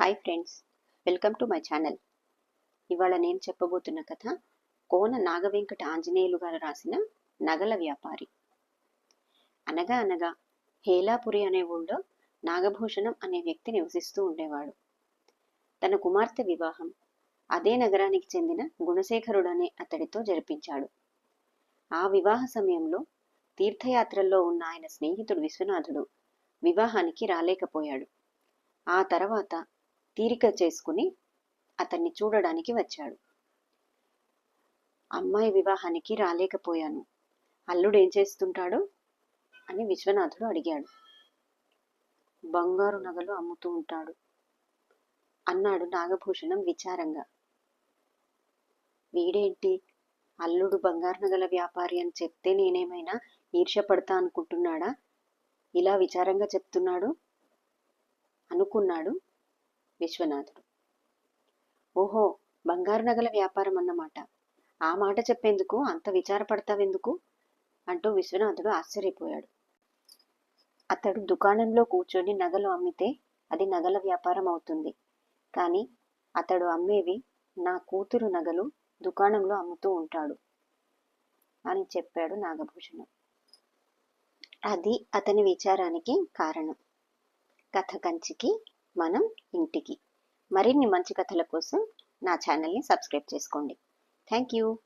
Hi friends welcome to my channel. ఇవాళ నేను చెప్పబోతున్న కథ కోన నాగవెంకట ఆంజనేయులు గారు రాసిన నగల వ్యాపారి. అనగా అనగా హేలాపురి అనే ఊళ్ళో నాగభూషణం అనే వ్యక్తి నివసిస్తూ ఉండేవాడు. తన కుమార్తె వివాహం అదే నగరానికి చెందిన గుణశేఖరుడనే అతడితో జరిపించాడు. ఆ వివాహ సమయంలో తీర్థయాత్రల్లో ఉన్న ఆయన స్నేహితుడు విశ్వనాథుడు వివాహానికి రాలేకపోయాడు. ఆ తర్వాత తీరిక చేసుకుని అతన్ని చూడడానికి వచ్చాడు. అమ్మాయి వివాహానికి రాలేకపోయాను. అల్లుడు ఏం చేస్తుంటాడు? అని విశ్వనాథుడు అడిగాడు. బంగారు నగలు అమ్ముతూ ఉంటాడు అన్నాడు నాగభూషణం విచారంగా. వీడేంటి? అల్లుడు బంగారు నగల వ్యాపారి అని చెప్తే నేనేమైనా ఈర్ష్యపడతా అనుకుంటున్నాడా? ఇలా విచారంగా చెప్తున్నాడు? అనుకున్నాడు విశ్వనాథుడు. ఓహో బంగారు నగల వ్యాపారం అన్నమాట. ఆ మాట చెప్పేందుకు అంత విచారపడతావెందుకు అంటూ విశ్వనాథుడు ఆశ్చర్యపోయాడు. అతడు దుకాణంలో కూర్చొని నగలు అమ్మితే అది నగల వ్యాపారం అవుతుంది. కానీ అతడు అమ్మేవి నా కూతురు నగలు దుకాణంలో అమ్ముతూ ఉంటాడు అని చెప్పాడు నాగభూషణం. అది అతని విచారానికి కారణం. కథ కంచికి మనం ఇంటికి. మరిన్ని మంచి కథల కోసం నా ఛానల్ని సబ్స్క్రైబ్ చేసుకోండి. Thank you.